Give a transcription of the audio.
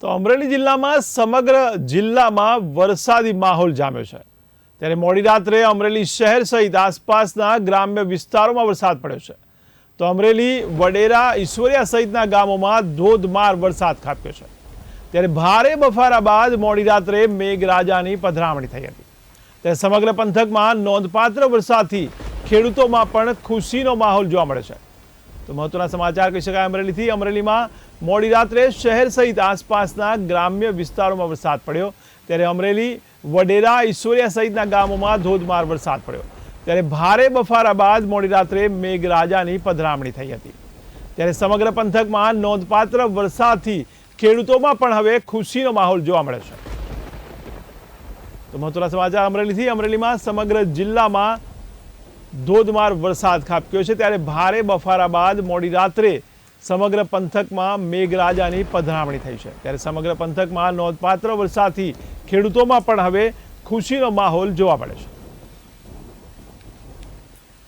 તો અમરેલી જિલ્લામાં સમગ્ર જિલ્લામાં વરસાદી માહોલ જામ્યો છે. ત્યારે મોડી રાત્રે અમરેલી શહેર સહિત આસપાસના ગ્રામ્ય વિસ્તારોમાં વરસાદ પડ્યો છે. તો અમરેલી, વડેરા, ઈશ્વરિયા સહિતના ગામોમાં ધોધમાર વરસાદ ખાબક્યો છે. ત્યારે ભારે બફારા બાદ મોડી રાત્રે મેઘરાજાની પધરામણી થઈ હતી. ત્યારે સમગ્ર પંથકમાં નોંધપાત્ર વરસાદથી ખેડૂતોમાં પણ ખુશીનો માહોલ જોવા મળે છે. તો મહત્વના સમાચાર કહી શકાય અમરેલીથી અમરેલીમાં મોડી રાત્રે શહેર સહિત આસપાસના ગ્રામ્ય વિસ્તારોમાં વરસાદ પડ્યો. ત્યારે અમરેલી, વડેરા, ઈશ્વરિયા સહિતના ગામોમાં ધોધમાર વરસાદ પડ્યો. ત્યારે ભારે બફારા બાદ મોડી રાત્રે મેઘરાજાની પધરામણી થઈ હતી. ત્યારે સમગ્ર પંથકમાં નોંધપાત્ર વરસાદથી ખેડૂતોમાં પણ હવે ખુશીનો માહોલ જોવા મળે છે. તો મહત્વના સમાચાર અમરેલીથી. અમરેલીમાં સમગ્ર જિલ્લામાં ધોધમાર વરસાદ ખાબક્યો છે ત્યારે ભારે બફારા બાદ મોડી રાત્રે સમગ્ર પંથકમાં મેઘરાજાની પધરામણી થઈ છે. ત્યારે સમગ્ર પંથકમાં નોંધપાત્ર વરસાદથી ખેડૂતોમાં પણ હવે ખુશીનો માહોલ જોવા મળે છે.